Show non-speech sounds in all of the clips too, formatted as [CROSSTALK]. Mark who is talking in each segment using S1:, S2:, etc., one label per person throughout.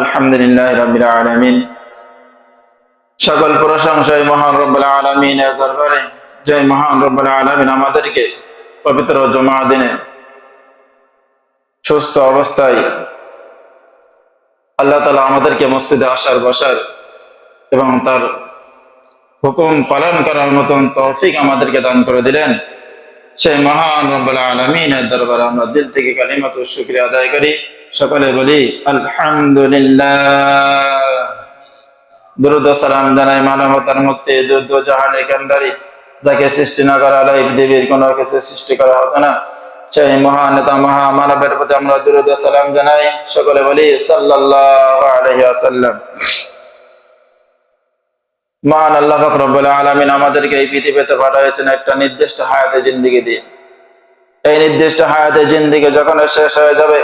S1: আলহামদুলিল্লাহ রাব্বিল আলামিন। সকল প্রশংসাই মহান রব্বুল আলামিনের দরবারে জয় মহান রব্বুল আলামিন আমাদেরকে পবিত্র জমা দিনে সুস্থ অবস্থায় আল্লাহ তালা আমাদেরকে মসজিদে আসার, বসার এবং তার হুকুম পালন করার মতন তৌফিক আমাদেরকে দান করে দিলেন। সেই মহান রব্বুল আলমিনের দরবারে আমরা দিল থেকে কালিমাত শুক্রিয়া আদায় করি। সকলে বলি, আলহামদুলিল্লাহ। যাকে সৃষ্টি না করা হলে পৃথিবীর কোনো কিছু সৃষ্টি করা হতো না। সেই মহান নেতা মহা মানবের প্রতি আমরা দুরুদ সালাম জানাই। সকলে বলি, সাল্লাল্লাহু মহান আল্লাহ রব্বুল আলমিন আমাদেরকে এই পৃথিবীতে পাঠাইছেন একটা নির্দিষ্ট হায়াতে জিন্দিগি দিয়ে। এই নির্দিষ্ট হায়াতে জিন্দিগি যখন শেষ হয়ে যাবে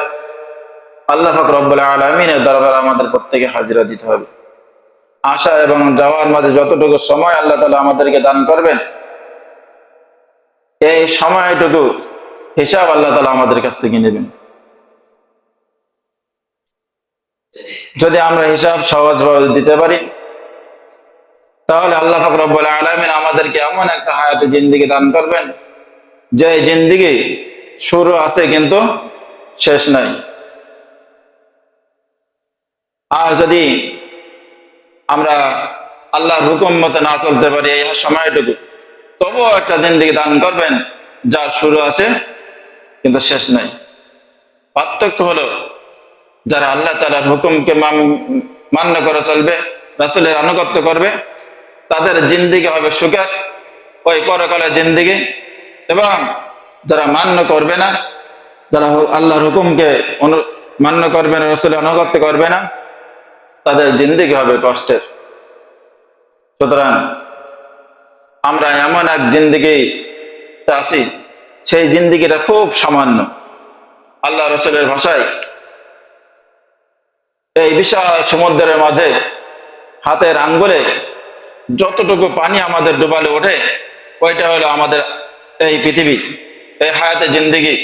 S1: আল্লাহ রব্বুল আলমিনের দরবার আমাদের প্রত্যেকে হাজিরা দিতে হবে। আসা এবং যাওয়ার মাঝে যতটুকু সময় আল্লাহ তালা আমাদেরকে দান করবেন, এই সময়টুকু হিসাব আল্লাহ তালা আমাদের কাছ থেকে নেবেন। যদি আমরা হিসাব সহজভাবে দিতে পারি, তাহলে আল্লাহ ফকরবুল আলমিন আমাদেরকে এমন একটা হায়াতে জিন্দিগি দান করবেন, যে জিন্দিগি শুরু আছে কিন্তু শেষ নাই। আর যদি আমরা আল্লাহর হুকুম মতো না চলতে পারি এই সময়টুকু, তবুও একটা জিন্দিগি দান করবেন, যার শুরু আছে কিন্তু শেষ নাই। পার্থক্য হলো, যারা আল্লাহ তালার হুকুমকে মান্য করে চলবে, রাসুলের আনুগত্য করবে, তাদের জিন্দিগি হবে সুখের, ওই পরকালের জিন্দিগি। এবং যারা মান্য করবে না, যারা আল্লাহর হুকুমকে মান্য করবে না, রসুলের আনুগত্য করবে না তাদের জিন্দিগি হবে কষ্টের। সুতরাং আমরা এমন এক জিন্দিগি আছি, সেই জিন্দিগিটা খুব সামান্য। আল্লাহ রসুলের ভাষায় এই বিশাল সমুদ্রের মাঝে হাতের আঙ্গুলে যতটুকু পানি আমাদের ডুবালে ওঠে, ওইটা হলো আমাদের এই পৃথিবী, এই হায়াতে জিন্দিগি।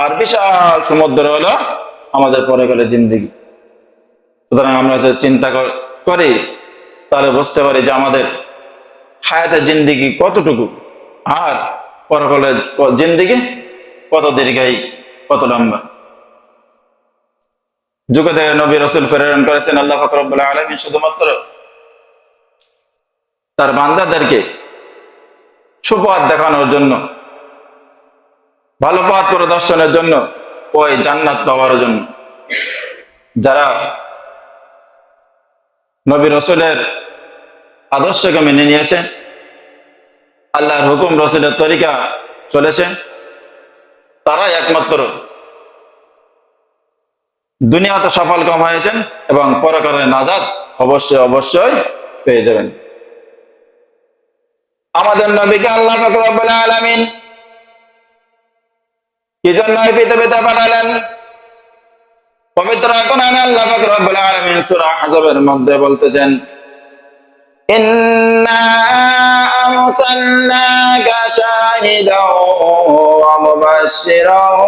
S1: আর বিশাল সমুদ্র হলো আমাদের পরে গেলে জিন্দিগি। সুতরাং আমরা যে চিন্তা করি, তাহলে বুঝতে পারি যে আমাদের হায়াতের জিন্দিগি কতটুকু, আর পরকালের জিন্দিগি কত দীর্ঘায়ী, কত লম্বা। যুগে থেকে নবী রসুল প্রেরণ করেছেন, আল্লাহ ফকরবুল্লাহ আলমী শুধুমাত্র তার বান্দাদেরকে সুপথ দেখানোর জন্য, ভালো পথ প্রদর্শনের জন্য ওই জান্নাত পাওয়ার জন্য। যারা নবী রসুলের আদর্শকে মেনে নিয়েছে আল্লাহর হুকুম, রসুলের তরিকা চলেছে। তারাই একমাত্র দুনিয়াতে সফল কম হয়েছেন এবং পরকালে নাজাদ অবশ্যই অবশ্যই পেয়ে যাবেন। আমাদের নবীকে আল্লাহ কি জন্য পৃথিবীতে পাঠালেন? পবিত্র কোরআন আল্লাহ ফকরবুল আলমিন সূরা মধ্যে বলতেছেন, ইন্না আরসালনাকা শাহিদাও মুবাশশিরাও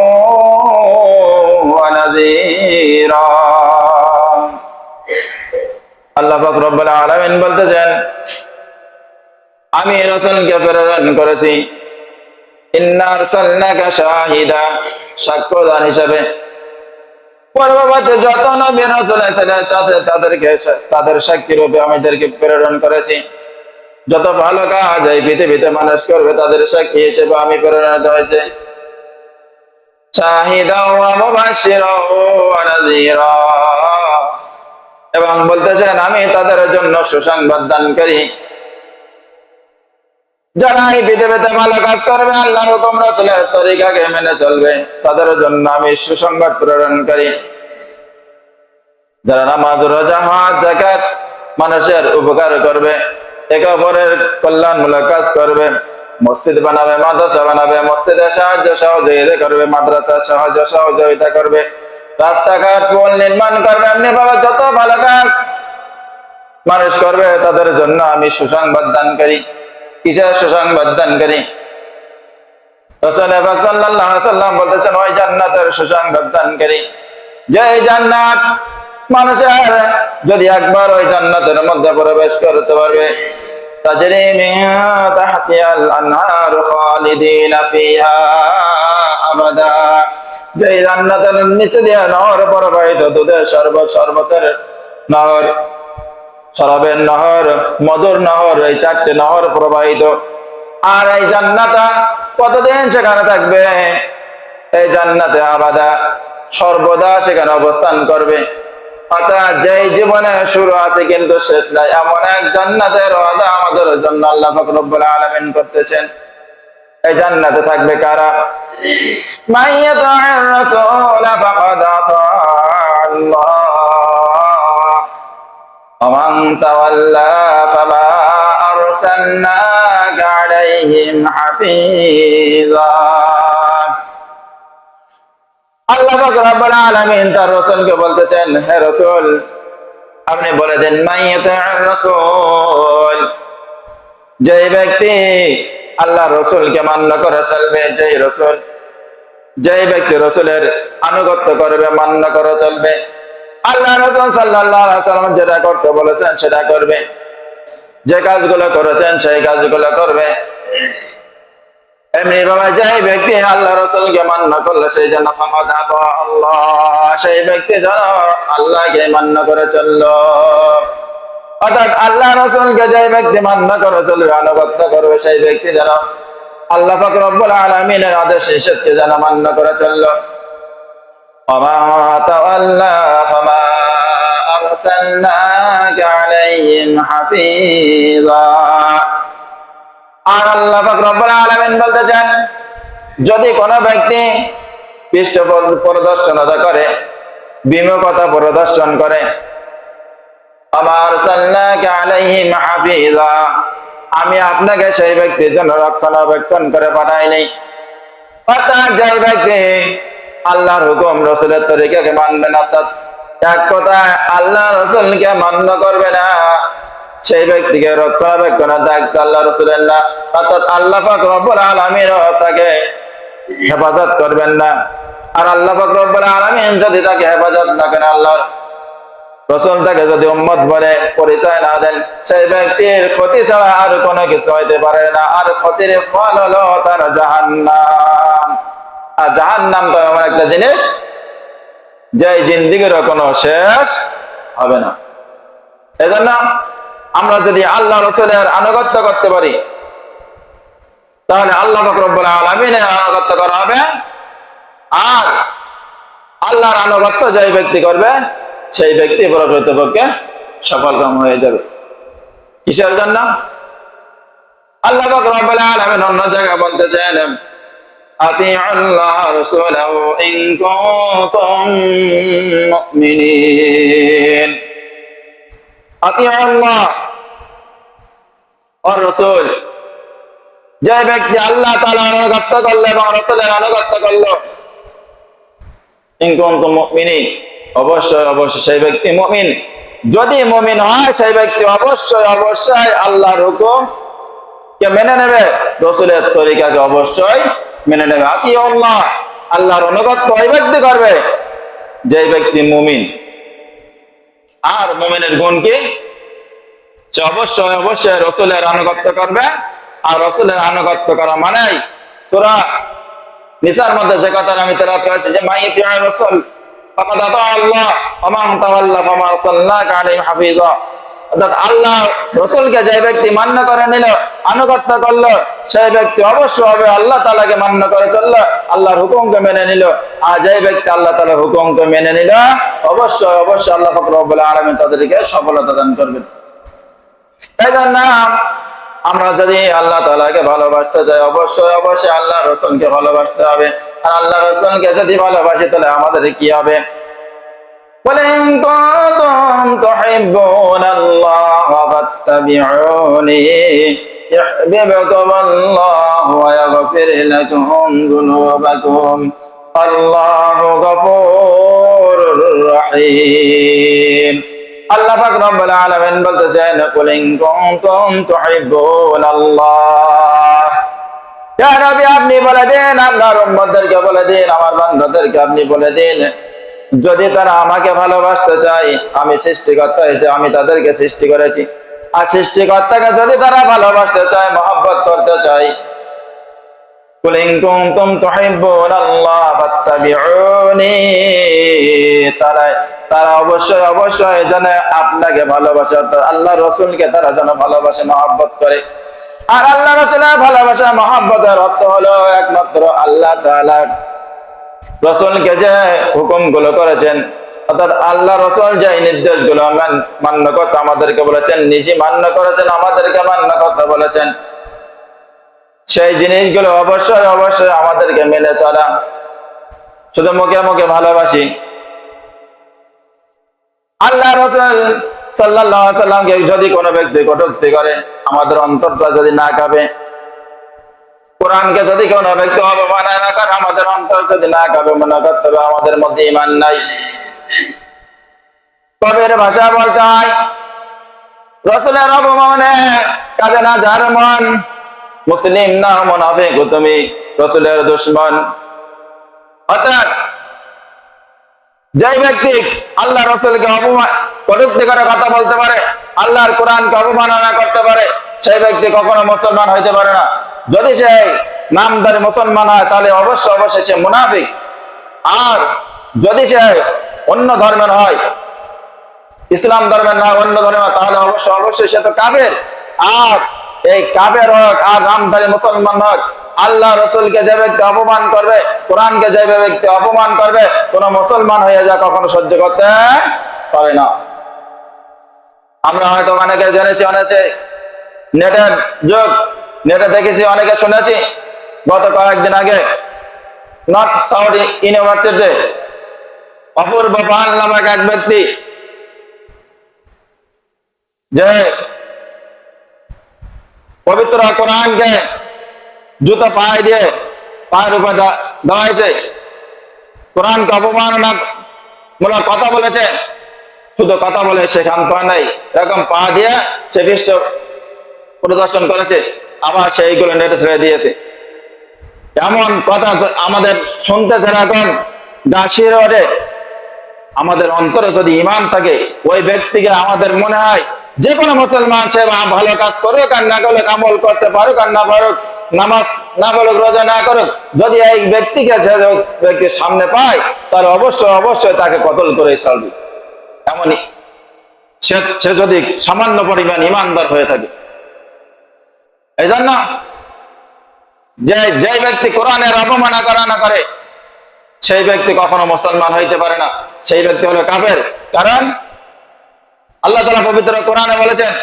S1: ওয়া নাযীরা। আল্লাহ পাক রব্বুল আলামিন বলতেছেন, আমি রসুলকে প্রেরণ করেছি ইন্নার সাল্লাকা শাহিদা, সাক্ষ্যদান হিসাবে। যত নবী রসুল তাদের, তাদেরকে তাদের সাক্ষী রূপে আমিদেরকে প্রেরণ করেছি। যত ভালো কাজ এই পৃথিবীতে মানুষ করবে, তাদের সাক্ষী হিসেবে আমি প্রেরণিত হয়েছে। এবং বলতেছেন, আমি তাদের জন্য সুসংবাদ দানকারী যারা এই পৃথিবীতে ভালো কাজ করবে আল্লাহ হুকুম, রসুলের তরিকাকে মেনে চলবে। তাদের জন্য আমি সুসংবাদ প্রেরণকারী। যারা নামাজ, রোজা হাত জাকাত মানুষের উপকার করবে, একে অপরের কল্যাণমূলক কাজ করবে। মসজিদ বানাবে, মাদ্রাসা বানাবে, মসজিদে সাহায্য সহযোগিতা করবে, মাদ্রাসা সাহায্য সহযোগিতা করবে। রাস্তাঘাট, পোল নির্মাণ করবে এমনি ভাবে যত ভালো কাজ মানুষ করবে, তাদের জন্য আমি সুসংবাদ দানকারী। কিসের সুসংবাদ দানকারী। মানুষের যদি একবার ওই জান্নাতের মধ্যে প্রবেশ করতে পারবে যে জান্নাতের নিচে দিয়ে নহর প্রবাহিত দুধের শরবত, শরবতের নহর শরাবের নহর, মধুর নহর, এই চারটে নহর প্রবাহিত। আর এই জান্নাতা কতদিন সেখানে থাকবে? এই জান্নাতে আবাদা সর্বদা সেখানে অবস্থান করবে। অর্থাৎ যেই জীবনে শুরু আছে কিন্তু শেষ নাই। এমন এক জান্নাতের ওয়াদা আমাদের জন্য আল্লাহ ফকরব্বুল আলামিন করতেছেন। এই জান্নাতে থাকবে কারা? মাইয়াতুর রাসূল ফাকাদ আতা। تولى فما أرسلناك عليهم حفيظا আল্লাহ পাক রব্বুল আলামিন তার রাসূলকে বলতেছেন হে রাসূল আপনি বলে দেন মাইয়াতুর রাসূল যে ব্যক্তি আল্লাহ রসুলকে মান্য করে চলবে যেই রসুল যেই ব্যক্তি রসুলের আনুগত্য করবে মান্য করে চলবে আল্লাহ রসুল সাল্লাম যেটা করতে বলেছেন সেটা করবে। যে কাজগুলো করেছেন সেই কাজগুলো করবে। এমনি বাবা যেই ব্যক্তি আল্লাহ মান্য করলে সেই জন্য আল্লাহ, সেই ব্যক্তি যেন আল্লাহকে মান্য করে চলল। অর্থাৎ আল্লাহ রসুলকে যে ব্যক্তি মান্য করে চলবে, আনুগত্য করবে, সেই ব্যক্তি যেন আল্লাহ আলমিনের আদেশ নিষেধকে যেন মান্য করে চলল। وما تولى فما أرسلناك عليهم حفيظا আর আল্লাহ ফকরবুল আলমিন বলতেছেন যদি কোনো ব্যক্তি পৃষ্ঠ প্রদর্শনতা করে বিমুখতা প্রদর্শন করে আমার আলাইহিম হাফিজা আমি আপনাকে সেই ব্যক্তির জন্য রক্ষণাবেক্ষণ করে পাঠাইনি অর্থাৎ যে ব্যক্তি আল্লাহর হুকুম রসুলের তরিকাকে মানবে না অর্থাৎ এক কথায় আল্লাহ রসুলকে মান্য করবে না। সেই ব্যক্তিকে রক্ষণাবেক্ষণের দায়িত্ব আল্লাহ রসুলের অর্থাৎ আল্লাহ রব্বুল আলমীর তাকে হেফাজত করবেন না। আর আল্লাহ রব্বুল আলমিন যদি তাকে হেফাজত না করেন, আল্লাহর রসুল তাকে যদি উম্মত বলে পরিচয় না দেন, সেই ব্যক্তির ক্ষতি ছাড়া আর কোনো কিছু হইতে পারে না। আর ক্ষতির ফল হলো তার জাহান্নাম। আর জাহান্নাম তো এমন একটা জিনিস যে জিন্দিগির কোনো শেষ হবে না। এজন্য আমরা যদি আল্লাহ রসুলের আনুগত্য করতে পারি, তাহলে আল্লাহ ফকরবুল আলমিনের আনুগত্য করা হবে। আর আল্লাহর আনুগত্য যে ব্যক্তি করবে, সেই ব্যক্তি প্রকৃতপক্ষে সফল কাম হয়ে যাবে। কিসের জন্য? আল্লাহ রব্বুল আলামিন অন্য জায়গায় বলতেছেন أطيعوا الله ورسوله إن كنتم مؤمنين أطيعوا الله والرسول যে ব্যক্তি আল্লাহ তাআলা আনুগত্য করলো এবং রাসূলের আনুগত্য করলো ইন কুনতুম মুমিনিন অবশ্যই অবশ্যই সেই ব্যক্তি মমিন যদি মমিন হয় সেই ব্যক্তি অবশ্যই অবশ্যই আল্লাহর হুকুম কে মেনে নেবে রসুলের তরিকাকে অবশ্যই মেনে নেবে। আতি আল্লাহ আল্লাহর অনুগত্য ওই ব্যক্তি করবে। যে ব্যক্তি মুমিন, আর মুমিনের গুণ কি? সে অবশ্যই অবশ্যই রসুলের আনুগত্য করবে। আর রসুলের আনুগত্য করা মানেই তোরা নিসার মধ্যে যে কথা আমি তেরা করেছি যে মাইতি রসুল আল্লাহ আল্লাহ রসুলকে যে ব্যক্তি মান্য করে নিল, আনুগত্য করল, সেই ব্যক্তি অবশ্যই হবে আল্লাহ তালাকে মান্য করে চলল, আল্লাহর হুকুমকে মেনে নিল। আর যে ব্যক্তি আল্লাহ তালার হুকুমকে মেনে নিল, অবশ্যই অবশ্যই আল্লাহ ফকরবুল্লাহ আলমী তাদেরকে সফলতা দান করবেন। তাই জন্য আমরা যদি আল্লাহ তালাকে ভালোবাসতে চাই, অবশ্যই অবশ্যই আল্লাহ রসুলকে ভালোবাসতে হবে। আর আল্লাহ রসুলকে যদি ভালোবাসি, তাহলে আমাদের কি হবে? বলেন كنتم تحبون الله فاتبعوني يحببكم الله ويغفر لكم ذنوبكم الله غفور رحيم আল্লাহ পাক রব্বুল আলামিন বলতেছেন কুল ইন কুনতুম তুহিব্বুন আল্লাহ ইয়া নবী আপনি বলে দেন আপনার উম্মতদেরকে বলে দিন আমার বান্দাদেরকে আপনি বলে দিন যদি তারা আমাকে ভালোবাসতে চায়, আমি সৃষ্টিকর্তা হয়েছে, আমি তাদেরকে সৃষ্টি করেছি। আর সৃষ্টিকর্তাকে যদি তারা ভালোবাসতে চায়, মহব্বত করতে চায় অবশ্যই অবশ্যই যেন আপনাকে ভালোবাসে আল্লাহ তারা যেন ভালোবাসে করে। আর আল্লাহ অর্থ হলো একমাত্র আল্লাহ রসুলকে যে হুকুমগুলো করেছেন, অর্থাৎ আল্লাহ রসুল যে নির্দেশগুলো মান- মান্য করতে আমাদেরকে বলেছেন, নিজে মান্য করেছেন, আমাদেরকে মান্য করতে বলেছেন, সেই জিনিসগুলো অবশ্যই অবশ্যই আমাদেরকে মেনে চলা। শুধু মুখে মুখে ভালোবাসি। আল্লাহ রসুল সাল্লাহ সাল্লামকে যদি কোনো ব্যক্তি কটুক্তি করে, আমাদের অন্তরটা যদি না কাঁপে কোরআনকে যদি কোনো ব্যক্তি অবমাননা না করে, আমাদের অন্তর যদি না কাঁপে মনে করতে হবে আমাদের মধ্যে ইমান নাই। কবির ভাষা বলতে হয়, রসুলের অবমানে কাজে না, যার মন মুসলিম না তুমি রসুলের দুশ্মন। অর্থাৎ যে ব্যক্তি আল্লাহ রসুলকে অপমান কটুক্তি করে কথা বলতে পারে, আল্লাহর কোরআনকে অবমাননা করতে পারে, সেই ব্যক্তি কখনো মুসলমান হইতে পারে না। যদি সে নামদারি মুসলমান হয়, তাহলে অবশ্যই অবশ্যই সে মুনাফিক। আর যদি সে অন্য ধর্মের হয়, ইসলাম ধর্মের না অন্য ধর্মের তাহলে অবশ্যই অবশ্যই সে তো কাবের আর এই কাবের হোক আর নামধারী মুসলমান হোক, আল্লাহ রসুলকে যে ব্যক্তি অপমান করবে, কোরআনকে যে ব্যক্তি অপমান করবে, কোন মুসলমান হয়ে যা কখনো সহ্য করতে পারে না। আমরা হয়তো অনেকে জেনেছি, অনেকে নেটের যুগ নেটে দেখেছি, অনেকে শুনেছি গত কয়েকদিন আগে নর্থ সাউথ ইউনিভার্সিটিতে অপূর্ব পাল নামক এক ব্যক্তি যে পবিত্র কোরআনকে জুতো পায়ে দিয়ে পায়ের উপর দে- দেওয়া হয়েছে কোরআনকে অপমাননা মূলক কথা বলেছে। শুধু কথা বলে সেখান তো নাই, এরকম পা দিয়ে সে পৃষ্ঠ প্রদর্শন করেছে। আবার সেইগুলো নেটে ছেড়ে দিয়েছে। এমন কথা আমাদের শুনতে যেরকম গা শিরে ওঠে আমাদের অন্তরে যদি ইমান থাকে, ওই ব্যক্তিকে আমাদের মনে হয় যে কোনো মুসলমান সে ভালো কাজ করুক আর না করুক, আমল করতে পারুক আর না পারুক, নামাজ না করুক রোজা না করুক, যদি এই ব্যক্তিকে সে ব্যক্তির সামনে পায়, তাহলে অবশ্যই অবশ্যই তাকে কতল করে ছাড়বে। এমনই সে যদি সামান্য পরিমাণ ইমানদার হয়ে থাকে। এই জন্য যে যে ব্যক্তি কোরআনের অবমানা করানা করে, সেই ব্যক্তি কখনো মুসলমান হইতে পারে না। সেই ব্যক্তি হলো কাপের কারণ আল্লাহ তালা পবিত্র কোরআনে বলেছেন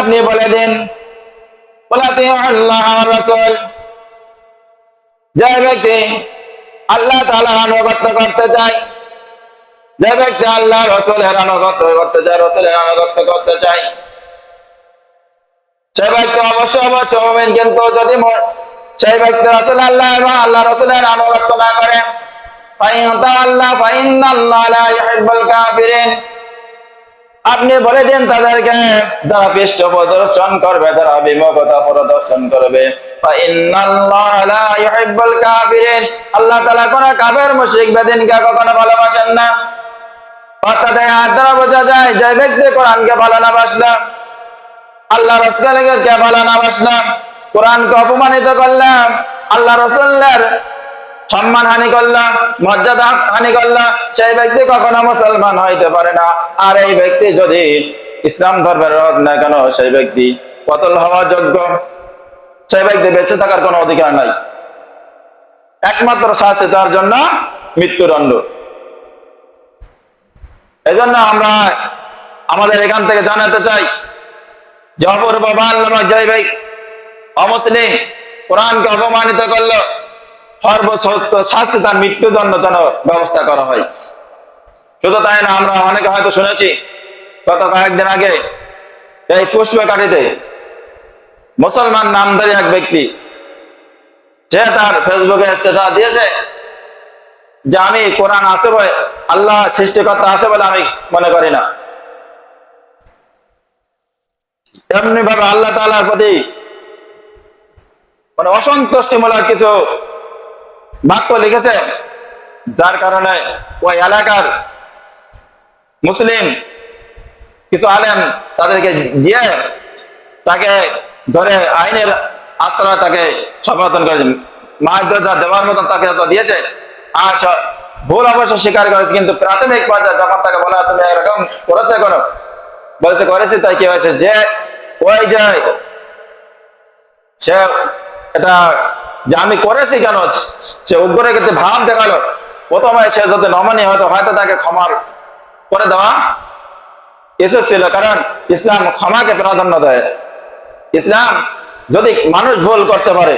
S1: আপনি বলে দিন আল্লাহ রসুল যে ব্যক্তি আল্লাহ তাআলা আনুগত্য করতে চায় যে ব্যক্তি আল্লাহ রসুলের আনুগত্য করতে চায়, রসুলের আনুগত্য করতে চায় সে ব্যক্তি অবশ্যই অবশ্যই কিন্তু যদি সেই ব্যক্তি রসুল আল্লাহ এবং আল্লাহ রসুলের আনুগত্য না করে আল্লাহ আপনি বলে দিন তাদেরকে, যারা পৃষ্ঠ প্রদর্শন করবে, তারা বিমুখতা প্রদর্শন করবে। আল্লাহ তালা কোন কাবের মুশিক বেদিনকে কখনো ভালোবাসেন না। আল্লাহ রসুল্লার সম্মান হানি করলাম মর্যাদা হানি করলাম সেই ব্যক্তি কখনো মুসলমান হইতে পারে না। আর এই ব্যক্তি যদি ইসলাম ধর্মের হোক না কেন, সেই ব্যক্তি কতল হওয়ার যোগ্য। সেই ব্যক্তি বেঁচে থাকার কোনো অধিকার নাই। একমাত্র শাস্তি তার জন্য মৃত্যুদণ্ড। এজন্য আমরা আমাদের এখান থেকে জানাতে চাই যে অপূর্ব নামক জয় ভাই অমুসলিম কোরআনকে অপমানিত করল সর্বশ্রেষ্ঠ শাস্তি তার মৃত্যুদণ্ড যেন ব্যবস্থা করা হয়। শুধু তাই না, আমরা অনেকে হয়তো শুনেছি, গত কয়েকদিন আগে এই মুসলমান নামধারী এক ব্যক্তি যে তার ফেসবুকে দিয়েছে যে আমি কোরআন আছে বলে, আল্লাহ সৃষ্টিকর্তা আছে বলে আমি মনে করি না। এমনি ভাবে আল্লাহ তাআলার প্রতি মানে অসন্তুষ্টিমূলক কিছু বাক্য লিখেছে, যার কারণে ওই এলাকার মুসলিম কিছু আলেম তাদেরকে দিয়ে তাকে ধরে আইনের আশ্রয় তাকে সমর্থন করেছে। মাছ দেওয়ার মতন তাকে তো দিয়েছে, আর ভুল অবশ্য স্বীকার করেছে, কিন্তু প্রাথমিক পর্যায়ে যখন তাকে বলা তুমি এরকম করেছে কেন? বলেছে, করেছি, তাই কি হয়েছে? যে ওই যে সে এটা যে আমি করেছি কেন? সে উগ্রে কিন্তু ভাব দেখাল। প্রথমে সে যদি নমনীয় হয়তো হয়তো তাকে ক্ষমার করে দেওয়া এসেছিল। কারণ ইসলাম ক্ষমাকে প্রাধান্য দেয়। ইসলাম যদি মানুষ ভুল করতে পারে,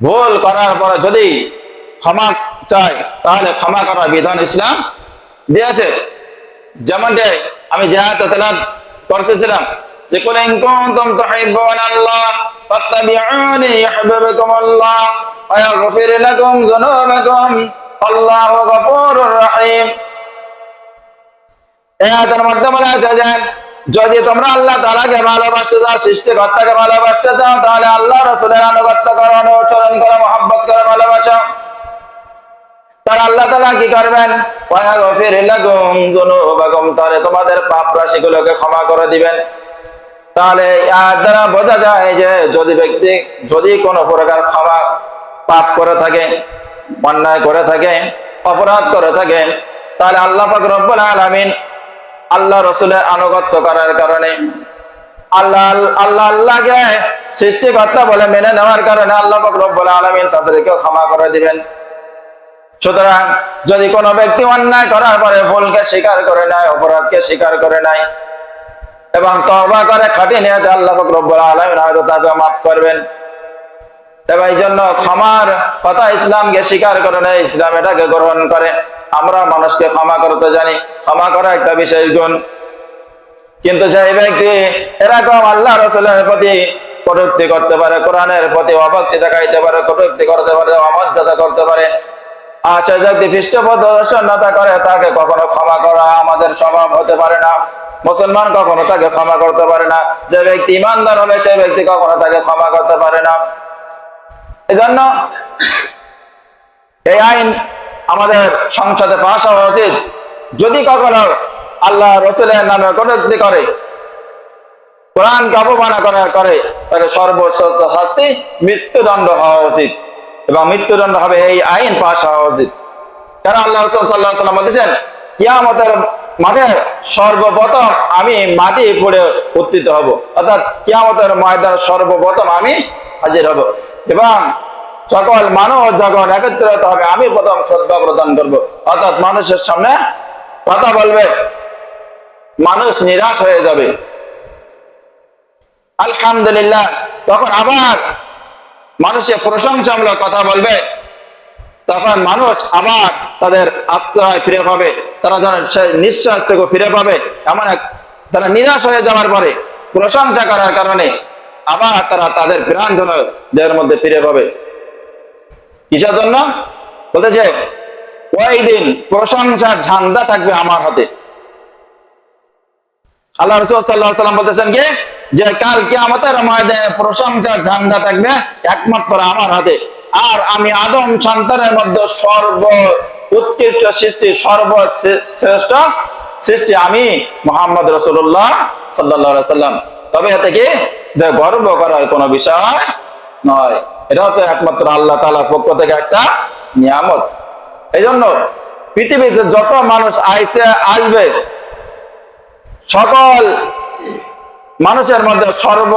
S1: ভুল করার পরে যদি ক্ষমা চায়, তাহলে ক্ষমা করার বিধান ইসলাম দিয়েছে। যেমনটি আমি তেলাত করতেছিলাম, যে কুল ইন কুনতুম তুহিব্বুনা আল্লাহ ইয়াগফির লাকুম যুনুবাকুম আল্লাহু গফুরুর রহিম এই আয়াতের মধ্যে বলা যে, যদি তোমরা আল্লাহ তাআলাকে ভালোবাসতে চাও, সৃষ্টিকর্তাকে ভালোবাসতে চাও, তাহলে আল্লাহ রাসূলের আনুগত্য করো অনুসরণ করো, মহব্বত করো, ভালোবাসো। তার আল্লাহ তাআলা কি করবেন? তোমাদের পাপ ক্ষমা করে দিবেন। তাহলে এর দ্বারা বোঝা যায় যে যদি ব্যক্তি, যদি কোনো প্রকার ক্ষমা পাপ করে থাকে, অন্যায় করে থাকে, অপরাধ করে থাকে, তাহলে আল্লাহ পাক রব্বুল আলামিন আল্লাহ রসুলের আনুগত্য করার কারণে আল্লাহ আল্লাহ আল্লাহকে সৃষ্টিকর্তা বলে মেনে নেওয়ার কারণে আল্লাহ পাক রব্বুল আলামিন তাদেরকেও ক্ষমা করে দিবেন। সুতরাং যদি কোনো ব্যক্তি অন্যায় করার পরে ভুলকে স্বীকার করে নেয়, অপরাধকে স্বীকার করে নেয় এবং তবা করে খাটি নিয়ে আল্লাহ রব্বুল আলামিন হয়তো তাকে মাফ করবেন। এবং এই জন্য ক্ষমার কথা ইসলামকে স্বীকার করে নেয়, ইসলাম এটাকে গ্রহণ করে। আমরা মানুষকে ক্ষমা করতে জানি, ক্ষমা করা একটা বিশেষ গুণ। কিন্তু সেই ব্যক্তি এরকম আল্লাহ রসুলের প্রতি কটূক্তি করতে পারে, কোরআনের প্রতি অভক্তি দেখাইতে পারে করতে পারে, অমর্যাদা করতে পারে। আর সে যদি করে তাকে কখনো ক্ষমা করা আমাদের স্বভাব হতে পারে না। মুসলমান কখনো তাকে ক্ষমা করতে পারে না। যে ব্যক্তি ইমানদার হবে, সেই ব্যক্তি কখনো তাকে ক্ষমা করতে পারে না। এজন্য এই আইন আমাদের সংসদে পাশ হওয়া উচিত। যদি কখনো আল্লাহ রসুলের নামে কটূক্তি করে, কোরআনকে অপমানা করা করে, তাহলে সর্বোচ্চ শাস্তি মৃত্যুদণ্ড হওয়া উচিত। এবং মৃত্যুদণ্ড হবে এই আইন পাশ হওয়া উচিত। কারণ আল্লাহ রসুল সাল্লাহ সাল্লাম বলেছেন, কিয়ামতের মাঠে সর্বপ্রথম আমি মাটি পড়ে উত্থিত হব। অর্থাৎ কিয়ামতের ময়দান সর্বপ্রথম আমি হাজির হব। এবং সকল মানুষ যখন একত্রিত হবে, আমি প্রথম শ্রদ্ধা প্রদান করব। অর্থাৎ মানুষের সামনে কথা বলবে, মানুষ নিরাশ হয়ে যাবে। আলহামদুলিল্লাহ, তখন আবার মানুষের প্রশংসামূলক কথা বলবে তখন মানুষ আবার তাদের আশ্রয় ফিরে পাবে। তারা যেন নিঃশ্বাস থেকে ফিরে পাবে। এমন এক তারা নিরাশ হয়ে যাওয়ার পরে প্রশংসা করার কারণে আবার তারা তাদের প্রাণ যেন দেহের মধ্যে ফিরে পাবে। কিসের জন্য? বলতেছে ওই দিন প্রশংসার ঝান্ডা থাকবে আমার হাতে। আল্লাহ রসুল সাল্লাহ সাল্লাম বলতেছেন কি? যে কাল কে আমাদের ময়দানে প্রশংসার ঝান্ডা থাকবে একমাত্র আমার হাতে। আর আমি আদম সন্তানের মধ্যে সর্ব উৎকৃষ্ট সৃষ্টি, সর্বশ্রেষ্ঠ সৃষ্টি আমি মোহাম্মদ রসুল্লাহ সাল্লাহ সাল্লাম। তবে এতে কি? গর্ব করার কোনো বিষয় নয়। এটা হচ্ছে একমাত্র আল্লাহ তালার পক্ষ থেকে একটা নিয়ামত। এই জন্য পৃথিবীতে যত মানুষ আইসে, আসবে, সকল মানুষের মধ্যে সর্ব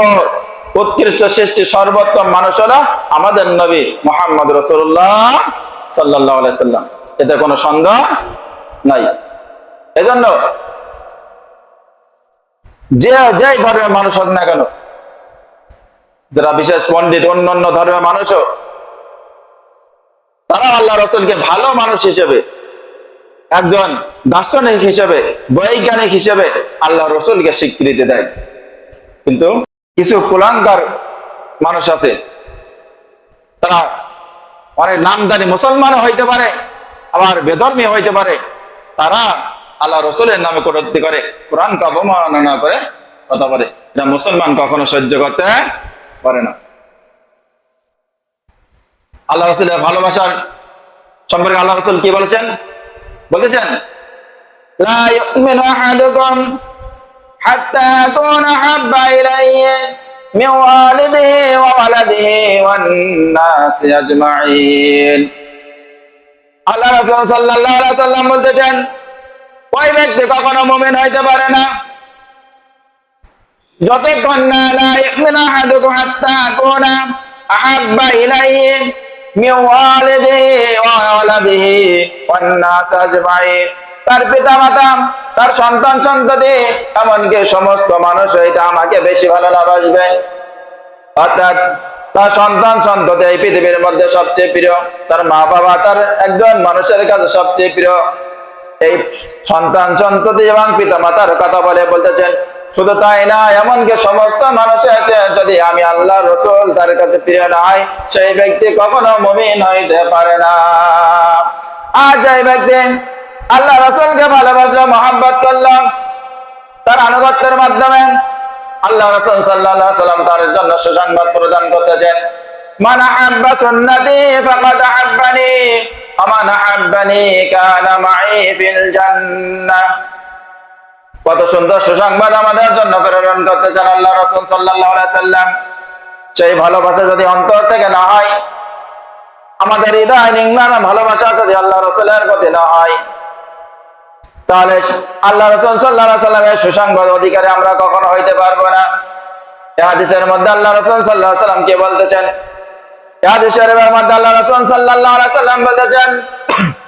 S1: উৎকৃষ্ট সৃষ্টি, সর্বোত্তম মানুষ হলো আমাদের নবী মোহাম্মদ রসুল্লাহ সাল্লাহ সাল্লাম। এতে কোনো সন্দেহ নাই। এজন্য যে যেই ধর্মের মানুষ হোক না কেন, যারা বিশেষ পণ্ডিত অন্য অন্য ধর্মের মানুষও তারা আল্লাহ রসুলকে ভালো মানুষ হিসেবে, একজন দার্শনিক হিসেবে, বৈজ্ঞানিক হিসেবে আল্লাহ রসুলকে স্বীকৃতি দেয়। কিন্তু কিছু কুলাঙ্গার মানুষ আছে তারা অনেক নামদানি মুসলমানও হইতে পারে আবার বেধর্মী হইতে পারে তারা আল্লাহ রসুলের নামে কটূক্তি করে কোরআনকে অবমাননা করে কথা বলে এটা মুসলমান কখনো সহ্য করতে পারে না আল্লাহ রসুলের ভালোবাসার সম্পর্কে আল্লাহ রসুল কি বলেছেন বলেছেন لا يؤمن أحدكم حتى أكون أحب إليه من والده وولده والناس أجمعين আল্লাহ রাসূল সাল্লাল্লাহু আলাইহি সাল্লাম বলতেছেন ওই ব্যক্তি কখনো মুমিন হইতে পারে না যতক্ষণ না লা ইউমিনু আহাদুকুম হাত্তা আকুনা আহাব্বা ইলাইহি মিন ওয়ালিদিহি ওয়া ওয়ালাদিহি ওয়ান নাস আজমাইন তার পিতা মাতা তার সন্তান সন্ততি, এমনকি সমস্ত মানুষ হইতে আমাকে বেশি ভালো না বাসবে অর্থাৎ তার সন্তান সন্ততি এই পৃথিবীর মধ্যে সবচেয়ে প্রিয়। তার মা বাবা তার একজন মানুষের কাছে সবচেয়ে প্রিয়। এই সন্তান সন্ততি এবং পিতা মাতার কথা বলে বলতেছেন, শুধু তাই না, এমনকি সমস্ত মানুষ আছে, যদি আমি আল্লাহ রসুল তার কাছে প্রিয় না হয় সেই ব্যক্তি কখনো মমিন হইতে পারে না। আর যে ব্যক্তি আল্লাহ রসুলকে ভালোবাসলো, মহাব্বত করলাম তার আনুগত্যের মাধ্যমে আল্লাহ রসুল সাল্লাম তার জন্য সুসংবাদ প্রদান করতেছেন। কত সুন্দর সুসংবাদ আমাদের জন্য প্রেরণ করতেছেন আল্লাহ রসুল সাল্লাম সেই ভালোবাসা যদি অন্তর থেকে না হয়, আমাদের হৃদয় নিংড়ানো ভালোবাসা যদি আল্লাহ রসুলের প্রতি না হয় তাহলে আল্লাহ রসুল সাল্লাহ সাল্লামের সুসংবাদ অধিকারে আমরা কখনো হইতে পারব না। হাদিসের মধ্যে আল্লাহ রসুল সাল্লাহ সাল্লাম কে বলতেছেন হাদিসের মধ্যে আল্লাহ রসুল সাল্লাহ সাল্লাম বলতেছেন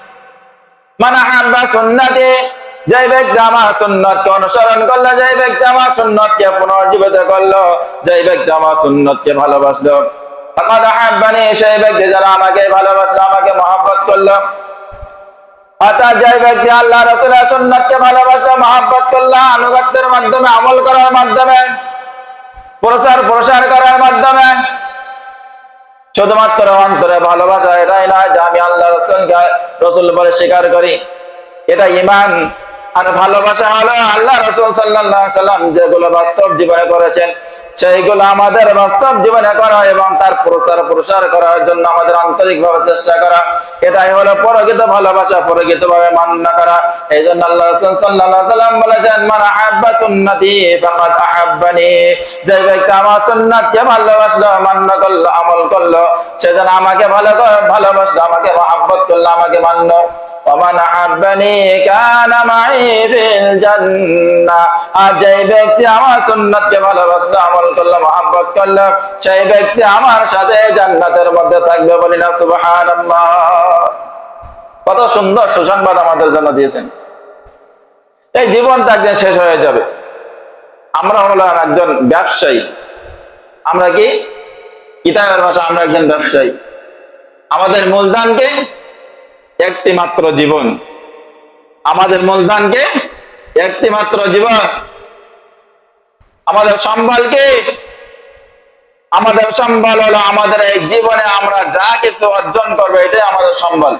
S1: [CLEARS THROAT] মানে সুন্নাতে, যে ব্যক্তি আমার অনুসরণ করল, যে ব্যক্তি আমার পুনর্জীবিত করল, যে ব্যক্তি আমার ভালোবাসলো। সেই ব্যক্তি যারা আমাকে ভালোবাসলো, আমাকে মহব্বত করল। অর্থাৎ যে ব্যক্তি আল্লাহ রসুলের সুন্নতকে ভালোবাসলো মহাব্বত করল আনুগত্যের মাধ্যমে, আমল করার মাধ্যমে প্রসার প্রসার করার মাধ্যমে, শুধুমাত্র অন্তরে ভালোবাসা, এটাই নয় যে আমি আল্লাহ রসুলকে, রসুল বলে স্বীকার করি। এটা ইমান আর ভালোবাসা হলো আল্লাহ রসুল সাল্লাম যেগুলো বাস্তব জীবনে করেছেন, সেইগুলো আমাদের বাস্তব জীবনে করা এবং তার প্রসার প্রসার করার জন্য আমাদের আন্তরিক ভাবে চেষ্টা করা। এটাই হলো পরকিত ভালোবাসা পরকিত ভাবে মান্য করা। এই জন্য আল্লাহ রসুল সাল্লাম বলেছেন, মান আহাব্বা সুন্নতি আহাব্বানি। যে ব্যক্তি আমার সুন্নাতকে ভালোবাসলো, মান্য করল, আমল করল, সে আমাকে ভালো ভালোবাসলো, আমাকে মহাব্বত করল, আমাকে মান্য ومن أحبني كان معي في الجنة আর যে ব্যক্তি আমার সুন্নতকে ভালোবাসলো আমল করলো মহাব্বত করলো সেই ব্যক্তি আমার সাথে জান্নাতের মধ্যে থাকবে বলি না সুবহানাল্লাহ কত সুন্দর সুসংবাদ আমাদের জন্য দিয়েছেন এই জীবনটা একদিন শেষ হয়ে যাবে আমরা হলাম একজন ব্যবসায়ী আমরা কি কিতাবের ভাষা আমরা একজন ব্যবসায়ী আমাদের মূলধানকে একটি মাত্র জীবন। আমাদের মূলধানকে একটি মাত্র জীবন। আমাদের সম্বলকে। আমাদের সম্বল হলো আমাদের এই জীবনে আমরা যা কিছু অর্জন করব, এটাই আমাদের সম্বল।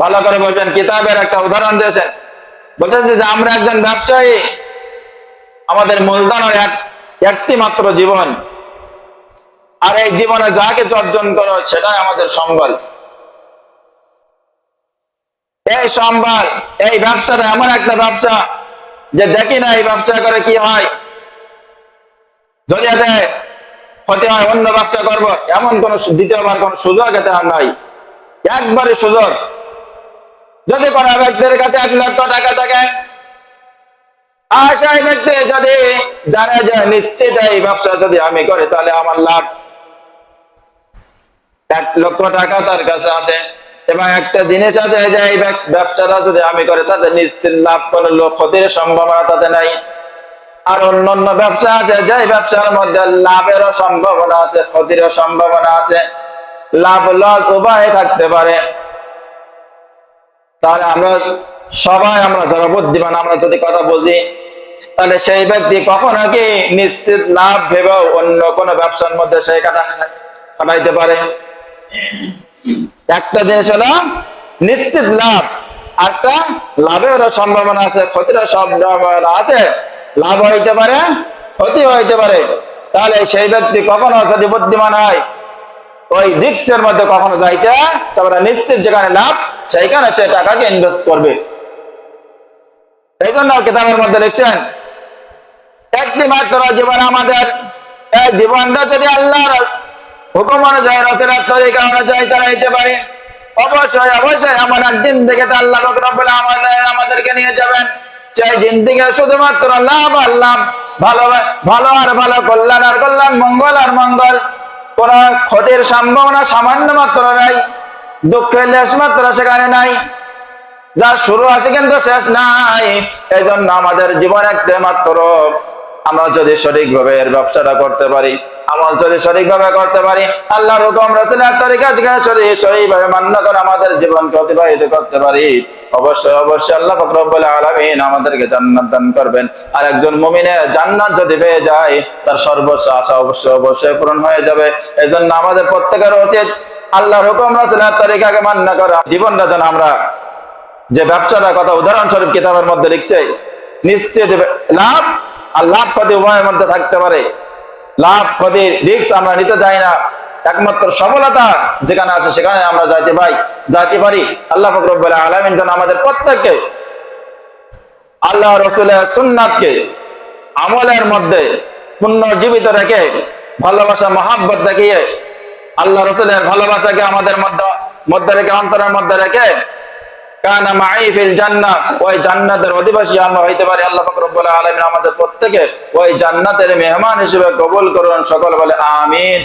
S1: ভালো করে বলবেন, কিতাবের একটা উদাহরণ দিয়েছেন। বলতেছে যে, আমরা একজন ব্যবসায়ী। আমাদের মূলধন হলো এক একটি মাত্র জীবন। আর এই জীবনে যা কিছু অর্জন করো, সেটাই আমাদের সম্বল। এই সম্বল এই ব্যবসাটা এমন একটা ব্যবসা যে দেখি না এই ব্যবসা করে কি হয়। যদি এতে ক্ষতি হয়, অন্য ব্যবসা করব। এমন কোন দ্বিতীয়বার কোন সুযোগ এতে আর নাই। একবারে সুযোগ। যদি কোনো ব্যক্তির কাছে এক লক্ষ টাকা থাকে সেই ব্যক্তি যদি জানে যে নিশ্চিত এই ব্যবসা যদি আমি করি, তাহলে আমার লাভ এক লক্ষ টাকা তার কাছে আছে। এবং একটা জিনিস আছে যে এই ব্যবসাটা যদি আমি করি, তাতে নিশ্চিত লাভ কোনো লোক ক্ষতির সম্ভাবনা তাতে নাই। আর অন্য অন্য ব্যবসা আছে যে ব্যবসার মধ্যে লাভেরও সম্ভাবনা আছে, ক্ষতিরও সম্ভাবনা আছে, লাভ লস উভয় থাকতে পারে। তাহলে আমরা সবাই, আমরা যারা বুদ্ধিমান, আমরা যদি কথা বুঝি, তাহলে সেই ব্যক্তি কখনো কি নিশ্চিত লাভ ভেবেও অন্য কোনো ব্যবসার মধ্যে সেই কাটা খাটাইতে পারে? একটা জিনিস হলো নিশ্চিত লাভ একটা লাভেরও সম্ভাবনা আছে, ক্ষতিরও সম্ভাবনা আছে। লাভ হইতে পারে, ক্ষতি হইতে পারে। তাহলে সেই ব্যক্তি কখনো যদি বুদ্ধিমান হয়, ওই রিক্সের মধ্যে কখনো যাইতে তারপরে নিশ্চিত যেখানে লাভ, সেইখানে সে টাকাকে ইনভেস্ট করবে। এই জন্য কিতাবের মধ্যে লিখছেন, একটি মাত্র জীবন আমাদের, এই জীবনটা যদি আল্লাহর হুকুম অনুযায়ী রসের তরিকা অনুযায়ী চালাইতে পারি। অবশ্যই অবশ্যই এমন একদিন থেকে আল্লাহ রব্বুল আমাদের আমাদেরকে নিয়ে যাবেন। চাই জিন্দিগে শুধুমাত্র লাভ আর লাভ, ভালো ভালো আর ভালো, কল্যাণ আর কল্যাণ, মঙ্গল আর মঙ্গল। কোন ক্ষতির সম্ভাবনা সামান্য মাত্র নাই, দুঃখের লেশ মাত্র সেখানে নাই। যা শুরু আছে কিন্তু শেষ নাই এই জন্য আমাদের জীবন একটা মাত্র আমরা যদি সঠিকভাবে এর ব্যবসাটা করতে পারি, আমল যদি সঠিকভাবে করতে পারি, আল্লাহর হুকুম, রাসূলের তরিকা যদি সঠিকভাবে মান্য করে আমাদের জীবনকে অতিবাহিত করতে পারি, অবশ্যই অবশ্যই আল্লাহ পাক রব্বুল আলামিন আমাদেরকে জান্নাত দান করবেন। আর একজন মুমিনের জান্নাত যদি পেয়ে যায়, তার সর্বস্ব আশা অবশ্যই অবশ্যই পূরণ হয়ে যাবে। এই জন্য আমাদের প্রত্যেকের উচিত আল্লাহর হুকুম, রাসূলের তরিকাকে মান্য করা। জীবনটা যেন আমরা যে ব্যবসাটা কথা উদাহরণস্বরূপ কিতাবের মধ্যে লিখছে, নিশ্চিত লাভ আর লাভ ক্ষতি উভয়ের মধ্যে থাকতে পারে। লাভ ক্ষতির রিক্স আমরা নিতে চাই না। একমাত্র সফলতা যেখানে আছে সেখানে আমরা যাইতে পাই, যাইতে পারি। আল্লাহ ফকরবুল আলমিন যেন আমাদের প্রত্যেককে আল্লাহ রসুলের সুন্নাতকে আমলের মধ্যে পুনর্জীবিত রেখে ভালোবাসা, মহাব্বত দেখিয়ে আল্লাহ রসুলের ভালোবাসাকে আমাদের মধ্যে মধ্যে রেখে, অন্তরের মধ্যে রেখে কানা মাই ফিল জান্নাত। ওই জান্নাতের অধিবাসী আমরা হইতে পারি আল্লাহ পাক রব্বুল আলামিন আমাদের প্রত্যেকে ওই জান্নাতের মেহমান হিসেবে কবুল করুন, সকল বলে আমিন।